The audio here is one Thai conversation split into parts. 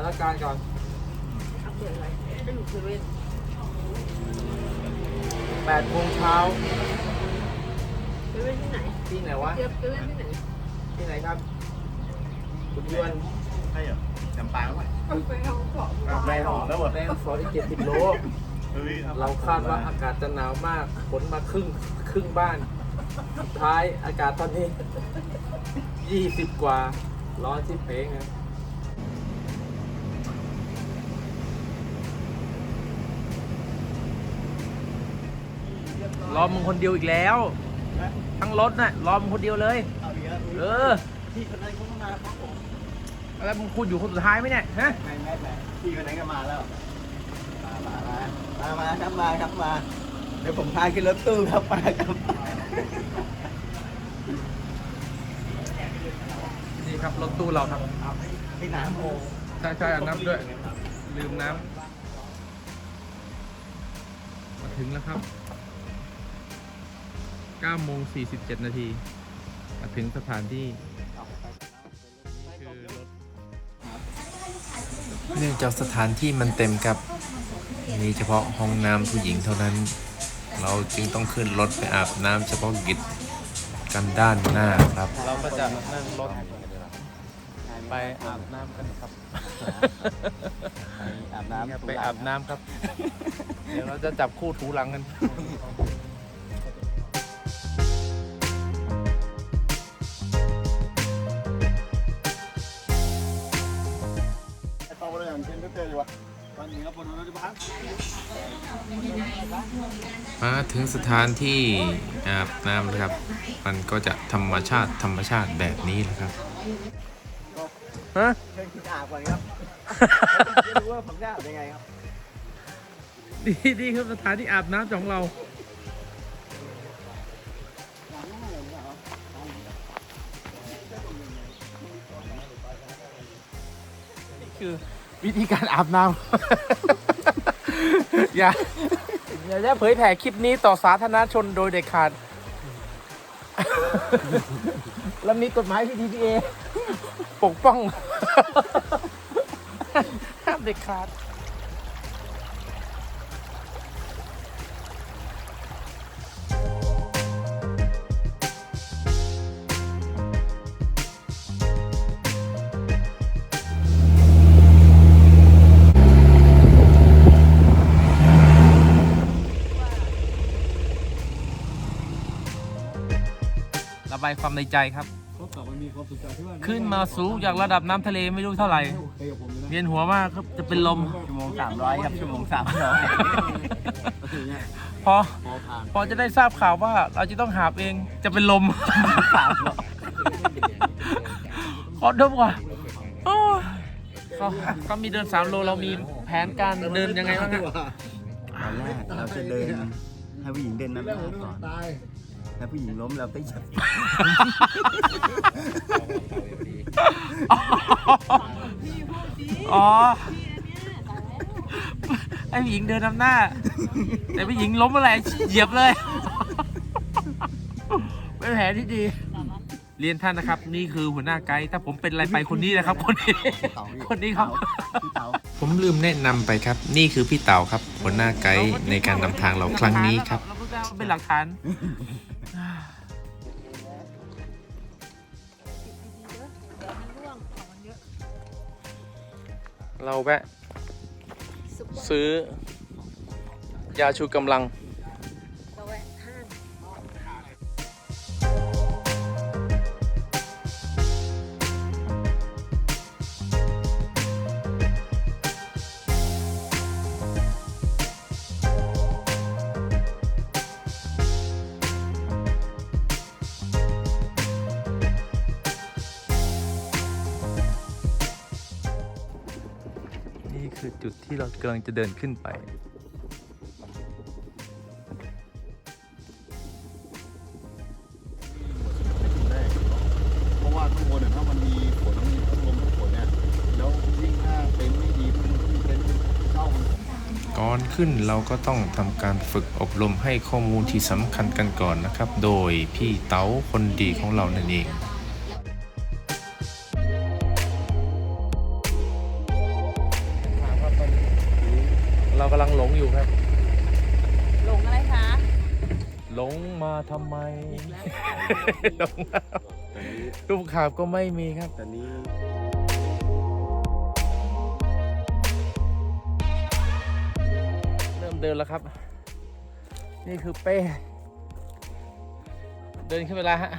านการณ์ก่อนอัปเดตอะไรก็อยู่เซเว่น8โมงเช้าเซเว่นที่ไหนที่ไหนวะเทียบเซเว่นที่ไหนที่ไหนครับ คุณยวนใช่เหรอจำปาไหมไปเอาของแรงออกแล้วหมดแรงสองเจ็ดสิบโลเฮ้ยเราคาดว่าอากาศจะหนาวมากฝนมาครึ่งครึ่งบ้านสุดท้ายอากาศตอนนี้20กว่าร้อนชิบเพงครับ รอมึงคนเดียวอีกแล้ว ทั้งรถน่ะรอมึงคนเดียวเลย เอาอีกแล้วเออพี่คนนั้นเขาก็มาครับผมแล้วมึงคุณอยู่คนสุดท้ายไหมเนี่ยฮะไม่ไม่ไม่พี่คนนั้นก็มาแล้ว มามามามามาครับมาครับมา เดี๋ยวผมพาขึ้นรถตู้ครับมาครับนี่ครับรถตู้เราครับพี่น้ำโมใช่ใช่อาบน้ำด้วย ลืมน้ำมาถึงแล้วครับ 9โมง47 นาที มาถึงสถานที่คือรถเนื่องจากสถานที่มันเต็มครับ มีเฉพาะห้องน้ำผู้หญิงเท่านั้น เราจึงต้องขึ้นรถไปอาบน้ำเฉพาะกิจกันด้านหน้าครับ เราก็จะนั่งรถไปอาบน้ำกันครับ อาบน้ำไปอาบน้ำครับ เดี๋ยวเราจะจับคู่ถูหลังกัน มาถึงสถานที่อาบน้ำนะครับ มันก็จะธรรมชาติธรรมชาติแบบนี้แหละครับฮะเชิญคุณอาบก่อนครับไม่รู้ว่าผมจะอาบยังไงครับดีดีครับสถานที่อาบน้ำของเรานี่คือวิธีการอาบน้ำ อย่าอย่าเผยแผ่คลิปนี้ต่อสาธารณชนโดยเด็ดขาด แล้วมีกฎหมายที่ DPA ปกป้องห้ามเด็ดขาด บายความในใจครับขึ้นมาสูงจากระดับน้ำทะเลไม่รู้เท่าไหร่เวียนหัวมากครับจะเป็นลม ชั่วโมงสามร้อยครับชั่วโมงสามร้อยพอพอจะได้ทราบข่าวว่าเราจะต้องหาบเองจะเป็นลม สามร้อยขอดมก่อนโอ้ยก็ก็มีเดิน3โลเรามีแผนการเดินยังไงบ้างอะตอนแรกเราจะเดินให้ผู้หญิงเดินนำหน้าก่อน ถ้าผู้หญิงล้มเราไปจับอ๋อไอ้ผู้หญิงเดินนำหน้า แต่ผู้หญิงล้มอะไรเหยียบเลย เป็นแผนที่ดี เรียนท่านนะครับ นี่คือหัวหน้าไกด์ถ้าผมเป็นอะไรไปคนนี้นะครับ คนนี้ คนนี้ครับ พี่เต๋าผมลืมแนะนำไปครับ นี่คือพี่เต่าครับหัวหน้าไกด์ในการนำทางเราครั้งนี้ครับเราเพิ่งเอาเป็นหลักฐาน เราแวะ ซื้อยาชูกำลัง กำลังจะเดินขึ้นไป เพราะว่าข้างบนเนี่ยถ้ามันมีฝนมีพัดลมฝนเนี่ยแล้วยิ่งถ้าเต็นท์ไม่ดีมันมีเต็นท์เช่ามัน ก่อนขึ้นเราก็ต้องทำการฝึกอบรมให้ข้อมูลที่สำคัญกันก่อนนะครับ โดยพี่เต๋าคนดีของเรานั่นเอง มาทำไมหลงมาตอนนี้รูปขาบก็ไม่มีครับตอนนี้เริ่มเดินแล้วครับ นี่คือเป้ เดินขึ้นไปแล้วฮะ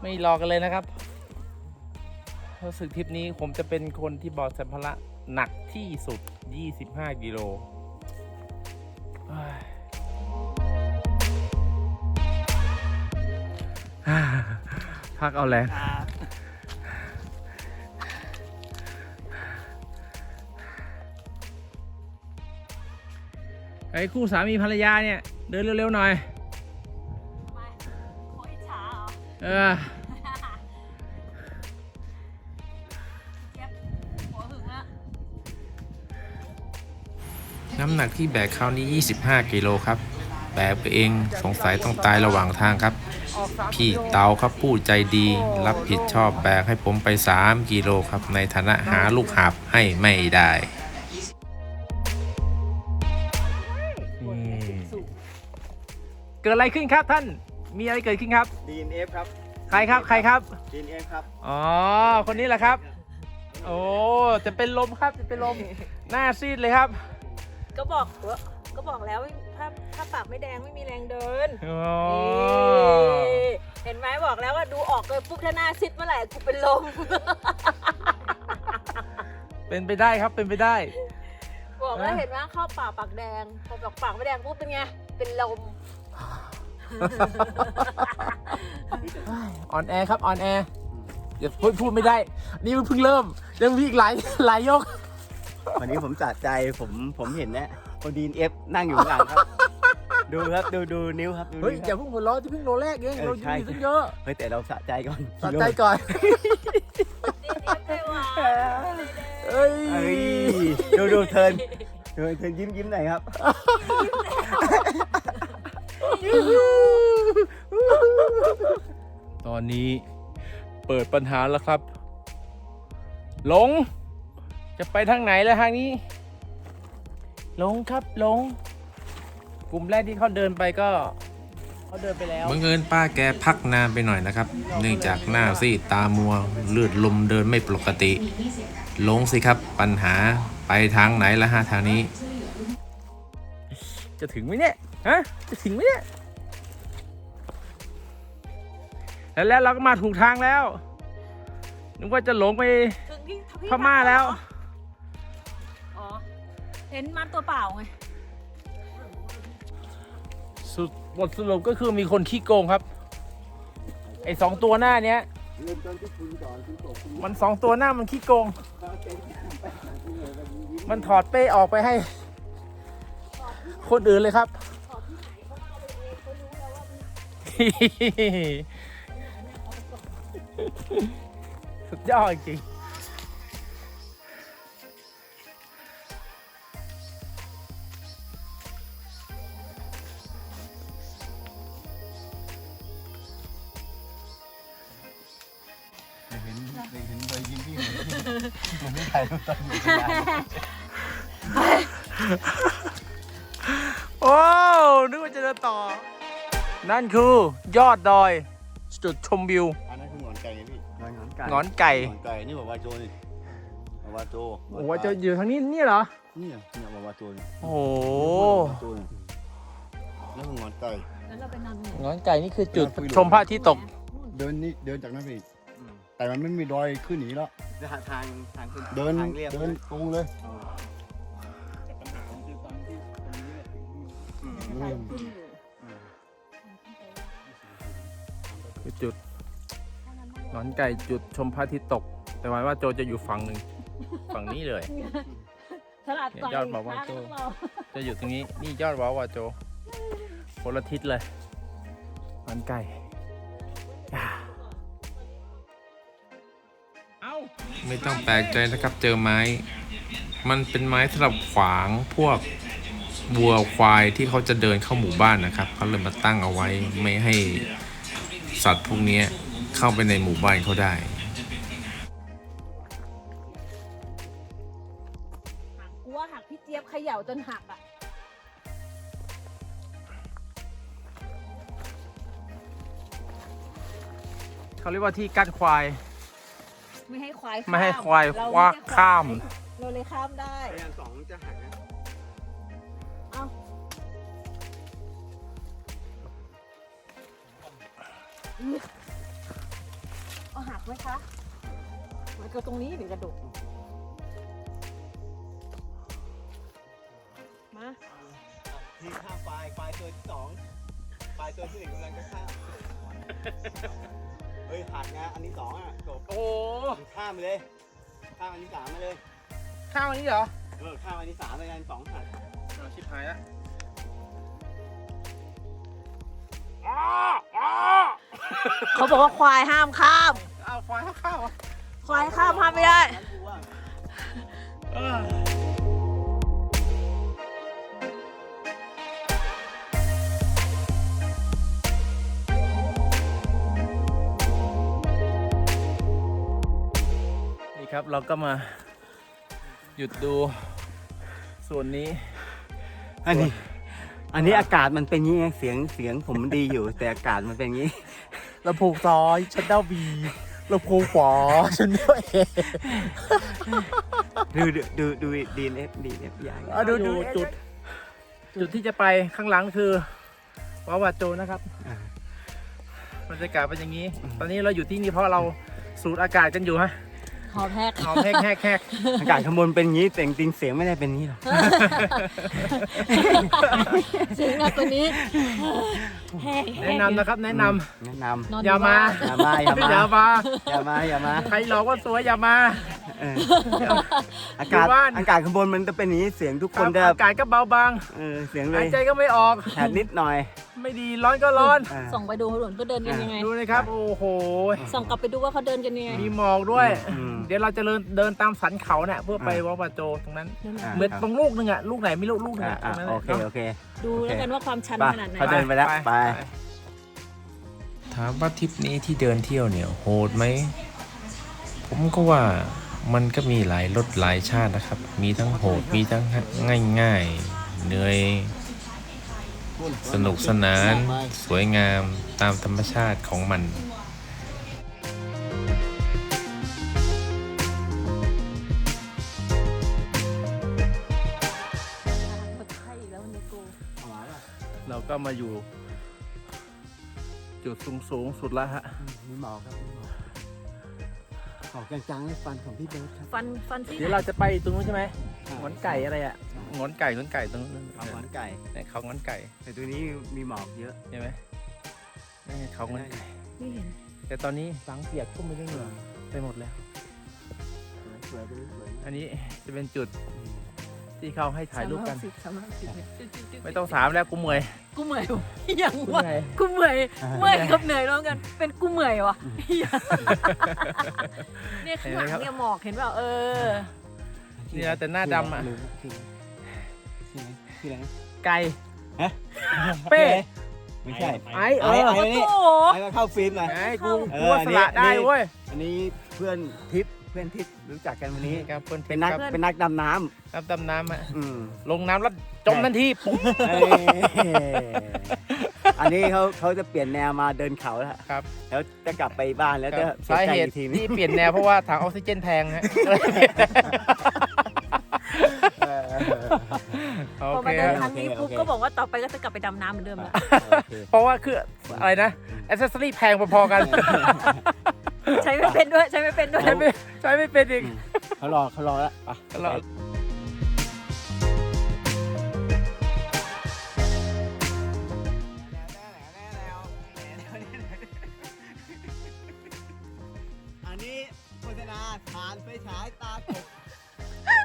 ไม่รอกันเลยนะครับรู้สึกทริปนี้ผมจะเป็นคนที่บอกสัมภาระหนักที่สุด 25 กิโล พักเอาแรงไอ้คู่สามีภรรยาเนี่ย เดินเร็วๆหน่อยเออน้ำหนักที่แบกคราวนี้ 25 กิโลครับ แบกไปเองสงสัยต้องตายระหว่างทางครับ พี่เตาครับผู้ใจดี รับผิดชอบแบกให้ผมไป 3 กิโลครับ ในฐานะหาลูกหาบให้ไม่ได้เกิดอะไรขึ้นครับท่านมีอะไรเกิดขึ้นครับดีเอฟครับ ใครครับใครครับดีเอฟครับ อ๋อ คนนี้แหละครับ โอ้จะเป็นลมครับจะเป็นลมหน้าซีดเลยครับ ก็บอกว่าก็บอกแล้ว ถ้าถ้าปากไม่แดงไม่มีแรงเดินอ๋อนี่เห็นไหมบอกแล้วว่าดูออกเลยปุ๊บถ้าหน้าซิดเมื่อไหร่กูเป็นลม เป็นไปได้ครับเป็นไปได้ บอกแล้วเออเห็นไหมเข้าปากปากแดงพอบอกปากไม่แดงปุ๊บเป็นไง เป็นลม ออนแอร์ครับออนแอร์อย่าพูดพูดไม่ได้ นี่มันเพิ่งเริ่มยังมีอีกหลายหลายยก วันนี้ผมสะใจผมผมเห็นนะคนดีเอฟนั่งอยู่ข้างหลังครับ ดูครับดูดูนิ้วครับดูเฮ้ยนิ้วอย่าครับเพิ่งหัวเราะที่เพิ่งโลแรกเองเออเราใช่อยู่ตั้งเยอะเฮ้ยแต่เราสะใจก่อนตัดใจก่อน เอ้ยเฮ้ยดูดูเทิร์นเทิร์นเทิร์นยิ้มยิ้มหน่อยครับตอนนี้เปิดปัญหาแล้วครับ หลง จะไปทางไหนแล้วทางนี้ หลงครับหลง กลุ่มแรกที่เขาเดินไปก็เขาเดินไปแล้วบังเอิญป้าแกพักนานไปหน่อยนะครับ เนื่องจากหน้าซีดตามัวเลือดลมเดินไม่ปกติ ลงสิครับปัญหาไปทางไหนละฮะทางนี้ จะถึงไหมเนี่ยฮะจะถึงไหมเนี่ยแล้วแล้วเราก็มาถูกทางแล้วนึกว่าจะหลงไปถึงที่ทวีปพม่าแล้ว อ๋อเห็นมันตัวเปล่าไง บทสรุปก็คือมีคนขี้โกงครับ ไอ้สองตัวหน้าเนี้ย เริ่มต้นที่คุณก่อนคุณตกคุณมันสองตัวหน้ามันขี้โกง มันถอดเป้ออกไปให้ คนอื่นเลยครับ สุดยอดจริง เห็นเห็นรอยยิ้มพี่เหมือนเหมือนไม่ถ่ายรูปตอนอยู่ข้างล่างโอ้นึกว่าจะเดินต่อ นั่นคือยอดดอย จุดชมวิว อันนั้นคือหงอนไก่ไงพี่หงอนไก่หงอนไก่ หงอนไก่นี่บอกว่าโจนี่บอกว่าโจโอ้โหจะอยู่ทางนี้นี่เหรอเนี่ยเนี่ยบอกว่าโจนี่โอ้โหโจนี่แล้วคือหงอนไก่แล้วเราไปนอนไหนหงอนไก่นี่คือจุดชมพระอาทิตย์ตก เดินนี่เดินจากนั้นไปอีก แต่มันไม่มีดอยขึ้นหนีแล้วทางทางทางขึ้นเดินทางเรียบเดินตรงเลยคือจุดหงอนไก่จุดชมพระอาทิตย์ตก แต่หมายว่าโจจะอยู่ฝั่งหนึ่งฝั่งนี้เลย ฉลาดกว่าเนี่ยยอดบอกว่าโจ้จะอยู่ตรงนี้นี่ยอดว้าวว่าโจคนละทิศเลยหงอนไก่ ไม่ต้องแปลกใจนะครับเจอไม้ มันเป็นไม้สำหรับขวางพวกวัวควายที่เขาจะเดินเข้าหมู่บ้านนะครับเขาเลยมาตั้งเอาไว้ไม่ให้สัตว์พวกเนี้ยเข้าไปในหมู่บ้านเขาได้หางกุ้งว่าหักพี่เจี๊ยบเขย่าจนหักอะเขาเรียกว่าที่กั้นควาย ไม่ให้ควายไม่ให้ควายเรควักไใช่ข้าม เราเลยข้ามได้พยายามสองจะหักนะเอาเอาหักไหมคะมันก็ตรงนี้หรือกระดกมาทีข้ามปลายปลายตัวที่สองปลายตัวที่หนึ่งกำลังจะข้ามเฮ้ยหักนะอันนี้สองอะจบโอ้โหข้ามไปเลย ข้ามอันที่สามมาเลย ข้าวอันนี้เหรอเออข้ามอันที่สามเลยอันสองหักเอาชิบหายแล้วอ้าอ้าเขาบอกว่าควายห้ามข้าม เอาควายข้าวอะควายข้ามห้ามไม่ได้ งั้นกูว่า เออ ครับ เราก็มาหยุดดู ส่วนนี้ อันนี้ อันนี้อากาศมันเป็นอย่างงี้เสียงเสียงผมดีอยู่ แต่อากาศมันเป็นอย่างงี้ ลำโพงซ้ายชันด้าบีลำโพงขวาชันด้าเอดูดูดูดูดีเอฟดีเอฟใหญ่เอาดูดูจุด จุดที่จะไปข้างหลังคือวาวาโจนะครับอ่าบรรยากาศเป็นอย่างนี้ ตอนนี้เราอยู่ที่นี่เพราะเราสูดอากาศกันอยู่ฮะ หอมแฮกหอมแฮกแฮกแฮกอากาศข้างบนเป็นอย่างงี้แต่จริงๆเสียงไม่ได้เป็นอย่างงี้หรอกเสียงหนักกว่านี้แห้งแนะนำนะครับแนะนแนะนนอนอย่ามาำอย่ามาอย่าำมาอย่ามาอย่ามาอย่ามา ใครหลอกว่าสวยอย่ามาเอออากาศอยู่บ้าน อากาศข้างบนมันจะเป็นอย่างงี้เสียงทุกคคนรับจะอากาศก็เบาบางเออเสียงเลหายยใจก็ไม่ออก แผดนิดหน่อยไม่ดีร้อนก็ร้อน อ่า ส่องไปดูถนนก็เดินกันยังไง ดูนะครับ โอ้โห ส่องกลับไปดูว่าเขาเดินกันยังไงมีหมอกด้วย อืมเดี๋ยวเราจะเดินเดินตามสันเขาเนี่ยเพื่อไปอ่าวาวาโจตรงนั้น อ่าเหมือนครับตรงลูกหนึงอะลูกไหนไม่รู้ลูกหนึงอ่าอะตรอ่างนั้นโออะเคเนาะโอเค ดูแล้วกันว่าความชันไปขนาดไหน เขาเดินไปแล้วไป ถามว่าทริปนี้ที่เดินเที่ยวเนี่ยโหดไหม ผมก็ว่า มันก็มีหลายรสหลายชาตินะครับ มีทั้งโหด มีทั้งง่ายๆเหนื่อยสนุกสนาน สวยงามตามธรรมชาติของมันใช่แล้ววันนี้กูเราก็มาอยู่ จุดสูงสูงสุดแล้วฮะมีหมอกครับ มีหมอกหมอกจางๆในฟันของพี่เบิร์ดครับ ฟันฟันที่เดี๋ยวเราจะไปตรงนู้นใช่ไหมอ่าหงอนไก่อะไรอะหงอนไก่หงอนไก่ตรงนู้นเอาหวานไก่เนี่ยเขาหงอนไก่ แต่ตัวนี้มีหมอกเยอะใช่ไหมนี่เขาหงอนไก่ไม่เห็น แต่ตอนนี้หลังเปียกก็ไม่ได้เหงื่อไปหมดแล้วสวยๆสวยอันนี้จะเป็นจุด ที่เขาให้ถ่ายรูปกันสิบสามร้อยสิบเนี่ยจุดๆๆไม่ต้องสามแล้วกูเมื่อย กูเหมื่อยว่ะยังกูวะเมื่อยกูเมื่อยเมื่อยกับเหนื่อยร้องกัน เป็นกูเมื่อยว่ะเนี่ยข้างหลังเนี่ยหมอกเห็นเปล่าเออๆนี่นะแต่หน้าดำอะลืมชื่อชื่ออะไรชื่ออะไรนะไก่ฮะเป้ ไม่ใช่ไอ้เอไอ้อไอ้นี่โอ้โห ไอ้มาเข้าฟิล์มหน่อย ไอ้กูเอกูอว่าสละอันนี้ได้เว้ย อันนี้เพื่อนทิพย์เพื่อนทิพย์รู้จักกันวันนี้นี่ครับเพื่อนเป็นนักครับเป็นนักดำน้น้ำดำน้ำอะำอืม ลงน้ำแล้วจมทันทีปุ๊บเอ้ยอันนี้เขาเขาจะเปลี่ยนแนวมาเดินเขาแล้ว ครับแล้วจะกลับไปบ้านแล้วจะสาสียใจเหตุอีกทีนึงที่เปลี่ยนแนวเพราะว่าถังออกซิเจนแพงฮะเออโอพอเคมาเดินฮะครั้งนี้โอเคปุ๊บโอเคก็บอกว่าต่อไปก็จะกลับไปดำน้ำเหมือนเดิมแล้วโอเคเพราะว่าคืออะไรนะอ c เซสซอรี่แพงพอๆกัน ใช้ไม่เป็นด้วย ใช้ไม่เป็นด้วย ใช้ไม่ใช้ไม่เป็นอีกเขารอเขารอแล้วไปเราอันนี้โฆษณาทานไฟฉายตาก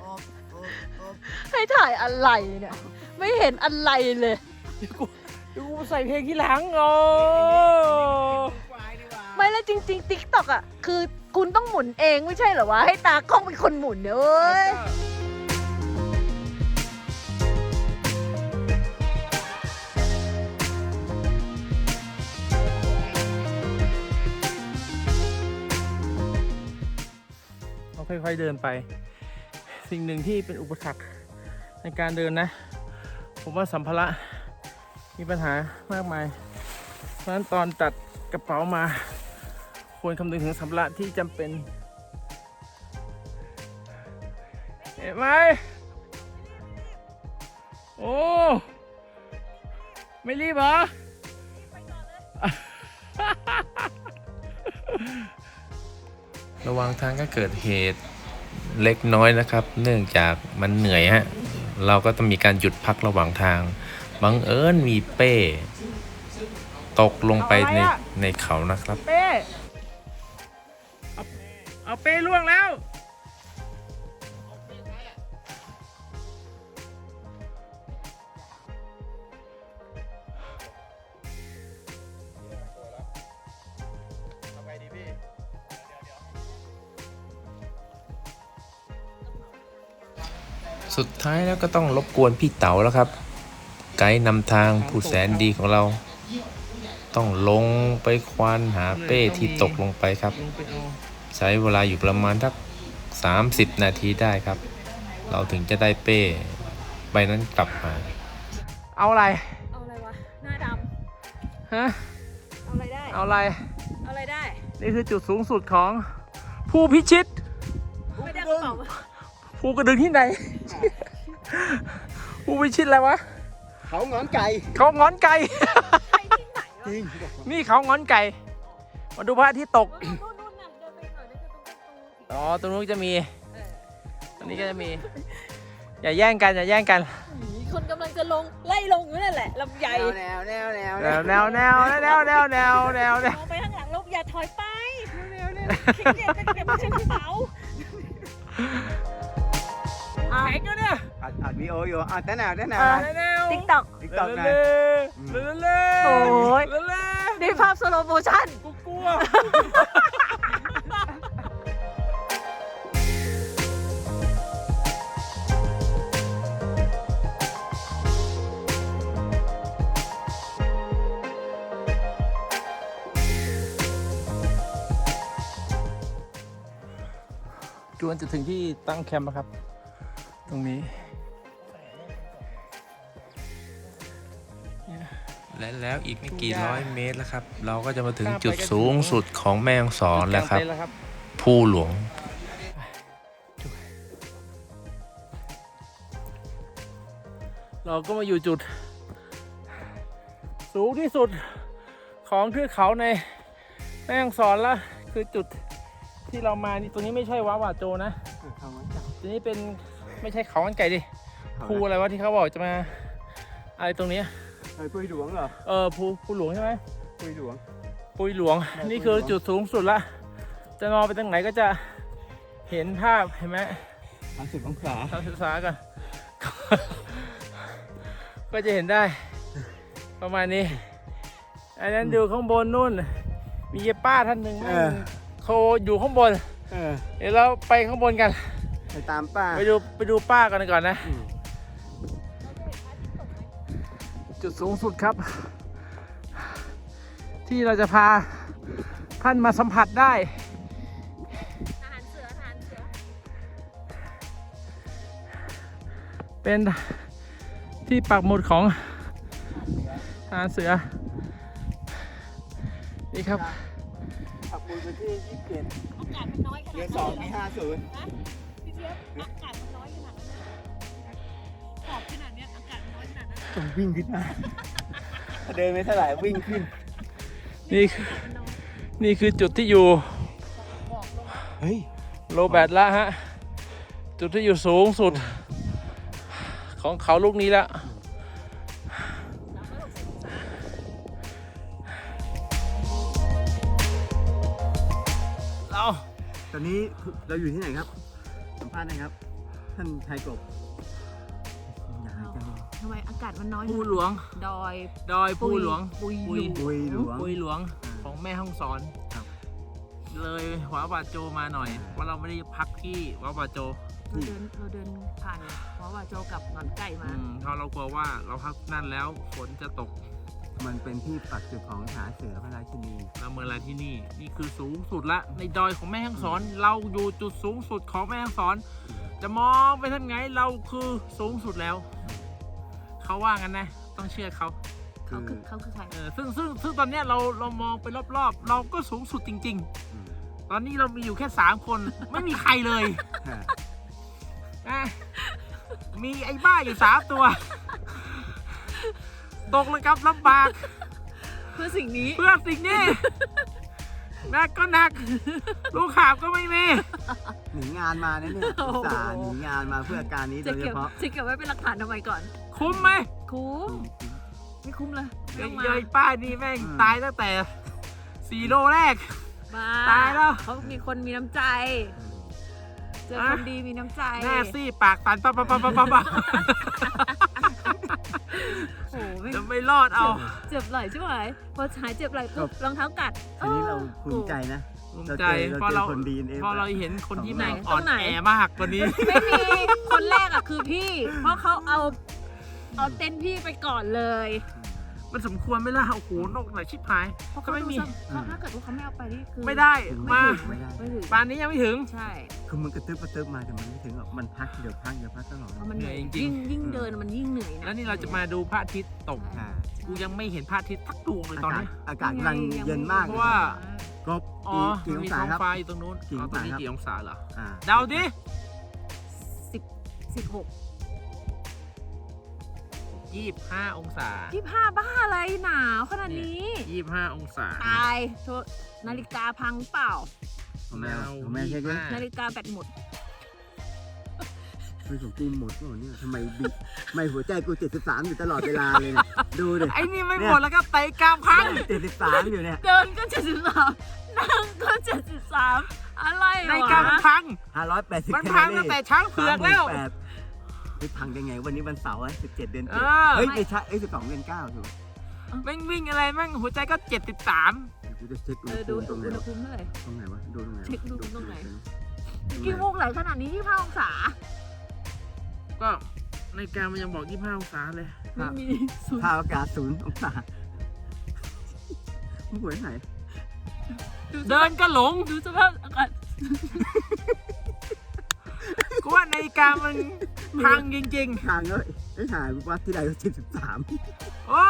บอบอบอบให้ถ่ายอะไรเนี่ย ไม่เห็นอะไรเลย ดูใส่เพลงที่หลังโอ้ควายดีกว่า ไม่แล้วจริงๆ ติ๊กต็อกอะ คือคุณต้องหมุนเองไม่ใช่เหรอวะ ให้ตากล้องเป็นคนหมุนเนี่ยเว้ยค่อยๆเดินไป สิ่งหนึ่งที่เป็นอุปสรรคในการเดินนะ ผมว่าสัมภาระมีปัญหามากมาย เพราะฉะนั้นตอนตัดกระเป๋ามา ควรคำนึงถึงสัมภาระที่จำเป็น เห็นไหม โอ้ ไม่รีบเหรอ ระหว่างทางก็เกิดเหตุเล็กน้อยนะครับ เนื่องจากมันเหนื่อยฮะ เราก็ต้องมีการหยุดพักระหว่างทาง บังเอิญมีเป้ ตกลงไปในเอาอะไรอะในเขานะครับ เป้เอา เอาเป้ล่วงแล้วสุดท้ายแล้วก็ต้องรบกวนพี่เต๋าแล้วครับ ไกด์นำทางผู้แสนดีของเรา ต้องลงไปควานหาเป้ที่ตกลงไปครับ ลงไปเอา ใช้เวลาอยู่ประมาณทัก 30 นาทีได้ครับ เราถึงจะได้เป้ใบนั้นกลับมา เอาอะไร เอาอะไรวะ หน้าดฮะำเอาอะไรได้ เอาอะไร เอาอะไรได้นี่คือจุดสูงสุดของผู้พิชิต ไม่ได้กระเป๋าภูกระดึงที่ไหนผู้พิชิตอะไรวะ เขางอนไก่เขางอนไก่ใครที่ไหนวะจริงนี่เขางอนไก่ มาดูพระอาทิตย์ตกนู่นนู่นนู่นน่ะเดิน ตรงตรงอ๋อตรงนู้นจะมีเออตรงนี้ก็จะมี อย่าแย่งกันอย่าแย่งกันมีคนกำลังจะลงไล่ลงอยู่นั่นแหละลำใหญ่แนวแนวแนวแนวแนวแนวแนวแนวแนวแนวแนวมองไปข้างหลังลบอย่าถอยไปเร็วๆเนี่ยเก็บเก็บเก็บเก็บกระเป๋าแข็งอยู่เนี่ยอัดอัดวีโออยู่อะแต่แนวแต่แนวอ่าแนวติ๊กต็อกติ๊กต็อกนะเร็วๆเร็วๆเร็วๆโอ้ยเร็วๆเร็วนี่ภาพสโลโมชั่นๆกูกลัว วนจะถึงที่ตั้งแคมป์แล้วครับ ตรงนี้ และแล้วอีกไม่กี่ร้อยเมตรแล้วครับ เราก็จะมาถึงจุดสูงสุดของแม่ฮ่องสอนแล้วครับจุดกางเต็นท์แล้วครับภูหลวงเราก็มาอยู่จุด สูงที่สุดของเทือกเขาในแม่ฮ่องสอนแล้วคือจุด ที่เรามานี่ตรงนี้ไม่ใช่ว้าหวาโจนะตัวนี้เป็นไม่ใช่เขาอันไก่ดิภูอะไรวะที่เขาบอกจะมาอะไรตรงเนี้ยเฮ้ยปุยหลวงเหรอเออภูภูหลวงใช่ไหมปุยหลวงปุยหลวงได้นี่คือปุยหลวงจุดสูงสุดละจะมองไปทางไหนก็จะเห็นภาพเห็นไหมทางสุดของขาทางศึกษากันก็จะเห็นได้ประมาณนี้ อันนั้นดูข้างบนนู่น มีเยป้าท่านหนึ่ง นั่งโคอยู่ข้างบน เออเดี๋ยวเราไปข้างบนกัน ไปตามป้า ไปดูไปดูป้ากันก่อนนะ อืม จุดสูงสุดครับ ที่เราจะพาท่านมาสัมผัสได้อาหารเสืออาหารเสือเป็นที่ปักหมุดของทหารเสือ นี่ครับ ขับปุยไปที่ยี่สิบเจ็ดอากาศมันน้อยขนาดเดืนั้อนนสองเลมียเหรอห้าศูนย์ฮะพี่เจี๊ยบอากาศมันน้อยขนาดนั้นเลยเหรอขอบขนาดเนี้ยอากาศมันน้อยขนาดนั้นเลยเหรอต้องวิ่งขึ้นมาเดินไม่เท่าไหร่วิ่งขึ้น นี่คือนี่คือจุดที่อยู่ เฮ้ย โลแบตละฮะ จุดที่อยู่สูงสุด ของเขาลูกนี้แล้ว เราตอนนี้เราอยู่ที่ไหนครับ สัมภาษณ์หนะครับ ท่านไทยกบอยากให้จังเลยทำไมอากาศมันน้อยภูหลวง ดอยดอยภูหลวงปุยปุยปุยหลวงปุยหลวงของแม่ห้องสอนครับ เลยหวาบาโจมาหน่อยเพราะเราไม่ได้พักที่หวาบาโจเราเดินเราเดินผ่านเพราะว่าโจกับหนอนไก่มาอืมเพราะเรากลัวว่าเราพักนั่นแล้วฝนจะตก มันเป็นที่ปักจุดของหาเสือพระราชินีเราเมืองอะไรที่นี่ นี่คือสูงสุดละ ในดอยของแม่ฮ่องสอน เราอยู่จุดสูงสุดของแม่ฮ่องสอน จะมองไปทางไหนเราคือสูงสุดแล้ว เขาว่างั้นนะ ต้องเชื่อเขาเขาคือเขาคือใครเออซึ่งซึ่งซึ่งตอนเนี้ยเราเรามองไปรอบๆ เราก็สูงสุดจริง ๆ ตอนนี้เรามีอยู่แค่สามคน ไม่มีใครเลยฮะนะมีไอ้บ้าอยู่สามตัว ตกระกับลำบาก เพื่อสิ่งนี้ เพื่อสิ่งนี้หนักก็หนัก ลูกหาบก็ไม่มี หนีงานมานะเนี่ยโอ้โหอุตส่าห์หนีงานมาเพื่อการนี้โดจะยเฉเก็บพาะจะเก็บไว้เป็นหลักฐานทำไมก่อน คุ้มไหมคุ้ม ไม่คุ้มเลยไม่ต้องมาเย้ยป้ายนี่แม่งตายตั้งแต่สี่โลแรกมาตายแล้วเขามีคนมีน้ำใจ เจอคนดีมีน้ำใจแน่ซี่ปากสันปั๊บปั๊บปั๊บปั๊บปั๊บ โอ้โหไม่จะไม่รอดเอา เจ็บไหล่ใช่ไหมพอหายเจ็บไหล่ปุ๊บรองเท้ากัดทีนี้เราภูมิใจนะภูมิเราใจเจอเพราะเราเราเจอคนดีเองพอเราเห็นคนที่แม่งไหนอ่อนตรงไหนแอมากกว่านี้ ไม่มี คนแรกอะคือพี่ เพราะเขาเอาเอาเต็นท์พี่ไปก่อนเลย มันสมควรไหมล่ะโอ้โหนกไหนชิบหายเพราะก็เขาไม่ดูมีซ้ำเขาถ้าเกิดว่าเขาไม่เอาไปนี่คือไม่ได้มา ไม่ได้ ไม่ถึงปานนี้ยังไม่ถึง ใช่คือมันกระตึ๊บกระตึ๊บมาแต่มันไม่ถึงหรอกมันพักเดี๋ยวพักเดี๋ยวพักตลอดเพราะมันเหเหนื่นื่ออยยจริง ยิ่งยิ่งเดินมันยิ่งเหนื่อยนะ แล้วนี่เราจะมาดูพระอาทิตย์ตก ใช่กูยังไม่เห็นพระอาทิตย์ทักดวงเลยอาตอนกาศนี้ อากาศกำลังเย็นมากเพเลยราะว่า ครบอ๋อกี่มันองมีศาท้องครับ ฟ้าอยู่ตรงนู้นกี่เอาองตรศางนี้ครับ กี่องศาเหรออ่า เดาดิสิบสิบหก ยี่สิบห้าองศา ยี่ห้าบ้าอะไรหนาวขนาดนี้ยี่สิบห้าองศาตายโทษนาฬิกาพังเปล่า ของแม่ของแม่เช็คด้วยนาฬิกาแบตหมดเฮ้ยของกูหมดเปล่าเนี่ยทำไมบิทำไมหัวใจกู73อยู่ตลอดเวลาเลยเนี่ยดูดิ ไอ้นี่ไม่เนี่ย หมดแล้วก็เตะกามพัง 73อยู่เนี่ยเดินก็เจ็ดสิบสามนั่งก็เจ็ดสิบสามอะไรในวะกามพัง 580มันพังตั้งแต่ช้างเผือกแล้ว38,000เฮ้ยพังได้ไง วันนี้วันเสาร์อะ17 เดือนเอเจ็ดอเฮ้ยไม่ใช่เอ้ย12 เดือน9ถูกแม่งวิ่งอะไรแม่งหัวใจก็เจ็ดสิบสามกูจะเช็คอุเอณหอดูภูมิตรงไหนอุณหวะภูมิเท่าไหร่ ตรงไหนวะดูตรงไหนวะเช็คดูตรงไหน ตรงกี่โมงไหลขนาดนี้ที่ห้าองศาก็ในกามมันยังบอกยี่สิบห้าองศาเลย ไม่มีศูนย์ภาพอากาศศูนย์องศามึงหวยไหนเดินก็หลงดูสภาพอากาศกูว่าในาฬิกามัน พังจริงทางเลยไอ้ยหายว่าที่ใดก็73ๆโอ้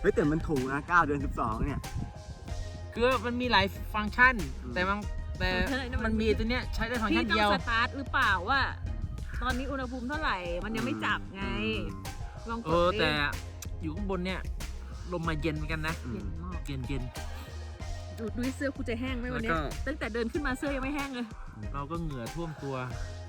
เฮ้ยแต่มันถูกนะ9เดือน12เนี่ย คือมันมีหลายฟังก์ชัน อืม แต่มันแต่มันมีตัวเนี้ยใช้ได้ฟังก์พี่ชันต้อเดียวงสตาร์ทหรือเปล่าว่า ตอนนี้อุณหภูมิเท่าไหร่มันยังไม่จับไง ลองกเอดอดิแต่อยู่ข้างบนเนี่ย ลมมาเย็นเหมือนกันนะ อืเย็มนมากเย็นเย็น ดูดูเสื้อกูจะแห้งไหมวันเนี้ยแล้วก็ ตั้งแต่เดินขึ้นมาเสื้อยังไม่แห้งเลยๆ เราก็เหงื่อท่วมตัว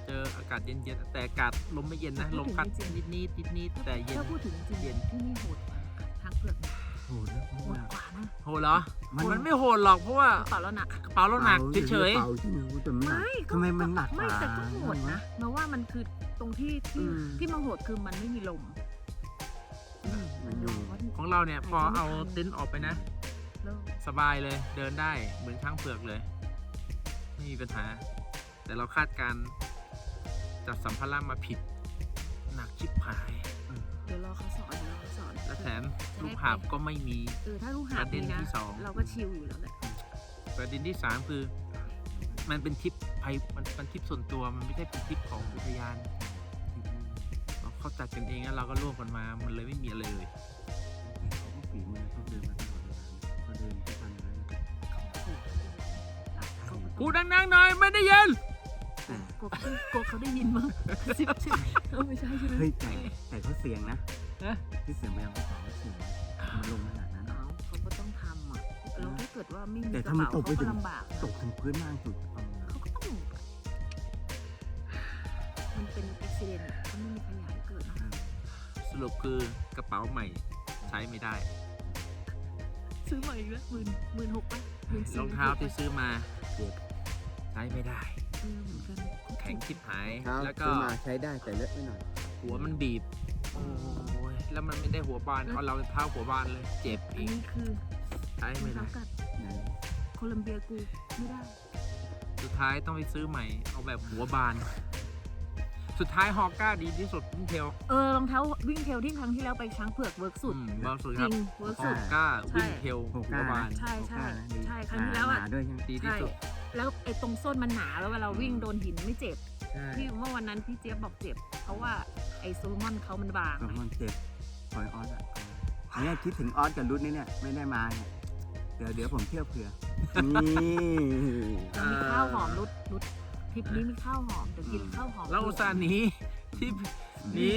เจออากาศเย็นเย็นๆแต่อากาศลมไม่เย็นนะพูดถึงลมพัดจริงๆนิดนิดนิดนิดๆแต่เย็นถ้าพูดถึงจริงเย็นที่นี่โหดกว่าทางเผือกนะโหดนะโหดกว่านะโหดเหรอมันมันไม่โหดหรอกเพราะว่ากระเป๋าเราหนักกระเป๋าเราหนักเฉยเป่าที่นิ้วแต่มันหนักไม่ก็ทำไมมันหนักไม่กว่าแต่ก็โหดนะมาว่ามันคือตรงที่ที่อืมที่มันโหดคือมันไม่มีลมมันอยู่ๆของเราเนี่ยพอเอาเต็นท์ออกไปนะแล้วสบายเลยเดินได้เหมือนช้างเผือกเลย ไม่มีปัญหา แต่เราคาดการณ์จัดสัมภาระมาผิด หนักชิบหาย เดี๋ยวรอเขาสอนเดี๋ยวรอเขาสอนและแถมลูกหาบก็ไม่มี เออถ้าลูกหาบประเด็นมีนะที่สอง เราก็ชิลอยู่แล้วแหละประเด็นที่สามคือ มันเป็นทริปภัยมันเป็นทริปส่วนตัวมันไม่ใช่เป็นทริปของอุทยานเราเขาจัดกันเองแล้วเราก็ร่วมกันมา มันเลยไม่มีอะไรเลย พูดดังๆหน่อยไม่ได้ยินกลัวเขากลัวเขาได้ยินมั้งสิบใช่ไหมเออไม่ใช่ใช่ไหมเฮ้ยแต่แต่เขาเสียงนะฮะที่เสียงไปยังเขาเสียงมันลงขนาดนั้นเอาเขาก็ต้องทำอะแล้วถ้าเกิดว่าไม่มีแต่กระถ้ามันเป๋าตกไปเขาถึก็งลำบากนะตกถึงพื้นล่างสุดเอาเขาก็ต้องหลบอะมันเป็นอุบิเหตุอะเขาไม่มีใครอยากให้เกิดนะสรุปคือกระเป๋าใหม่ใช้ไม่ได้ ซื้อใหม่อีกแล้วหมื่นหมื่นหกป่ะหมื่นสี่รองเท้าที่ซื้อมา ใช้ไม่ได้เออเหมือนกันแข็งชิบหายเท้าแล้วก็ซื้อมาใช้ได้แต่เลอะไม่หน่อยหัวมันบีบ โอ้ยแล้วมันไม่ได้หัวบานเอาเราเท้าหัวบานเลย เจ็บอันอีกนี้คือใช้รองไม่เท้าได้ กัดไหนโคลัมเบียกูไม่ได้ สุดท้ายต้องไปซื้อใหม่ เอาแบบหัวบาน สุดสุดท้ายฮอก้าดีที่สุดวิ่งเทลเออรองเท้าวิ่งเทลที่ครั้งที่แล้วไปช้างเผือกเวิร์กสุดอืมเบาสุดจครัริบงเวิร์กฮสุอด ก้าใช่ วิ่งเทลโฮหัก้าวบาน ใช่ใช่โฮก้านะดีใช่ครั้งที่แล้วอะหนาๆด้วยใช่ไหมดีที่ใช่สุด แล้วไอ้ตรงส้นมันหนาแล้วเวลาวิ่งโดนหินไม่เจ็บใช่ที่เมื่อวันนั้นพี่เจี๊ยบบอกเจ็บ เพราะว่าไอ้โซโลมอนเขามันบางสมมติเจ็บปล่อยออสอะอันนี้คิดถึงออสกับรุดนี่เนี่ยไม่ได้มาเนี่ยเดี๋ยวเดี๋ยวผมเที่ยวเผื่อนี่เรามีข้าวหอมรุดรุดทริปนี้มีข้าวหอมเดี๋ยวกินข้าวหอมเราอุตส่าห์หนีที่หนี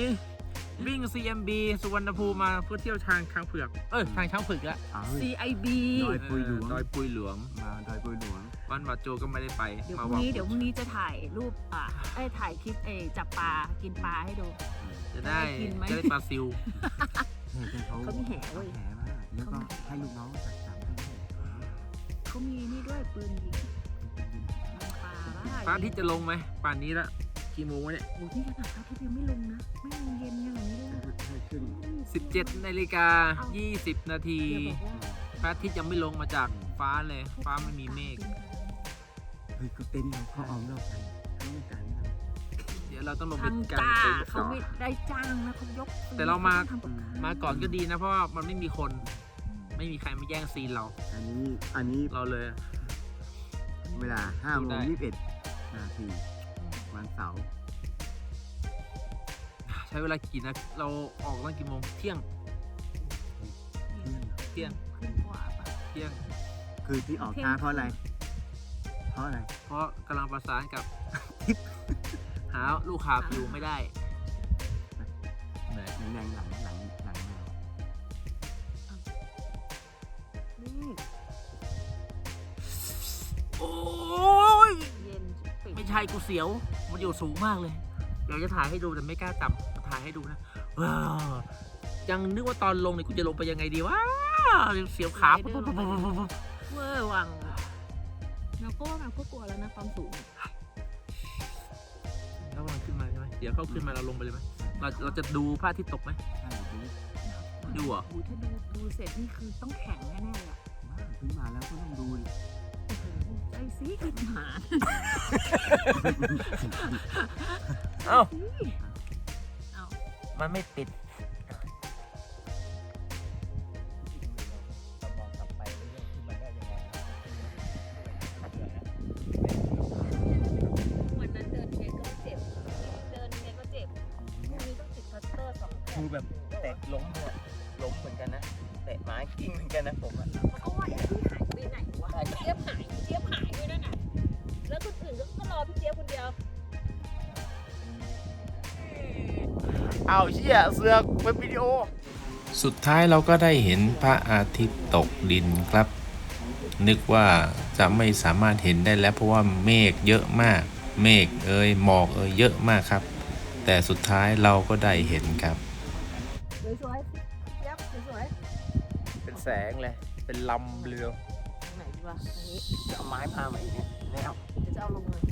วิ่ง CMB สุวรรณภูมิมาเพื่อเที่ยวทางช้างเผือก เอ้ยทางช้างเผือกละ เอาซีไอบีดอยปุยหลวง ดอยปุยหลวง มาดอยปุยหลวง วันมาโจก็ไม่ได้ไปเดี๋ยวพมารุ่งวังนี้เดี๋ยวพรุ่งนี้จะถ่ายรูปอะเอ้ยถ่ายคลิปเอยจับปลากินปลาให้ดู จะได้ได้กินไหม จะได้ปลาซิวเฮ้ยแต่เขาเขามีแหเว้ย แหมาแล้วก็ให้ลูกน้องจัดสรรให้เขามีนี่ด้วยปืนยิงปลาพระอาทิตย์จะลงไหมป่านนี้ละกี่โมงวะเนี่ยโอ้ที่ขนาดพระอาทิตย์ยังไม่ลงนะ ไม่ลงเย็นอย่างนี้เลยนะให้ขึ้น17นาฬิกา20 นาทีเดี๋ยวบอกว่าพระอาทิตย์ยังไม่ลงมาจากฟ้าเลย ฟ้าไม่มีเมฆ เฮ้ยก็เต็นท์เราเขาเอาเราไปเขาไม่กันเราเดี๋ยวเราต้องลงไปทางกางจ้าเต็นท์เขาต่อไม่ได้จ้างนะเขายกปืนแต่เรามาขทำกับข้วมาก่อนก็ดีนะเพราะว่ามันไม่มีคน ไม่มีใครมาแย่งซีนเรา อันนี้อันนี้เราเลย เวลาห้าโมได้งยี่สิบเอ็ดนาทีวันเสาร์ใช้เวลากี่นะเราออกตั้งกี่โมงเที่ยงเที่ยง ขึ้นกว่าปะเที่ยง คือที่ออกช้าเพราะอะไร เพราะอะไรเพราะกำลังประสานกับ ทิปหาลูกค้าอยู่ไม่ได้ไหนแรงๆหลังหลังหลังแนวนี่โอ้ยเย็นปิดไม่ใช่กูเสียว มันอยู่สูงมากเลยอยากจะถ่ายให้ดูแต่ไม่กล้าจับถ่ายให้ดูนะว้าวยังนึกว่าตอนลงเนี่ยกูจะลงไปยังไงดีวะยังเสียวขาปุ๊บปุ๊บปุ๊บปุ๊บปุ๊บเวอร์วัง เราก็ว่าเราก็กลัวแล้วนะความสูงแล้วมันขึ้นมาใช่ไหมเดี๋ยวเขาขึ้นมาเราลงไปเลยไหมเราเราจะดูพระอาทิตย์ตกไหมใช่ดูดูเหรอโอ้โหถ้าดูดูเสร็จนี่คือต้องแข็งแน่ๆเลยอะว่าขึ้นมาแล้วก็ต้องดูดิโอ้โหใจซีกินหมาเอ้าเอามันไม่ติด ตะล้มเนี่ยล้มเหมือนกันนะเตะไม้กิ้งเหมือนกันนะผมอะเขาก็ว่าเอ๊ะพี่หายไปไหนวะเจี๊ยบหายเจี๊ยบหายด้วยนั่นน่ะแล้วคนอื่นก็รอพี่เจี๊ยบคนเดียวเอาเชี่ยเสือกเป็นวิดีโอ สุดท้ายเราก็ได้เห็นพระอาทิตย์ตกดินครับ นึกว่าจะไม่สามารถเห็นได้แล้วเพราะว่าเมฆเยอะมาก เมฆเอ่ยหมอกเอ่ยเยอะมากครับ แต่สุดท้ายเราก็ได้เห็นครับ แสงเลย เป็นลำเรือๆไหนดีวะอันนี้จะเอาไม้พามาอีกเนี่ยแล้วเดี๋ยวจะเอาลงเลย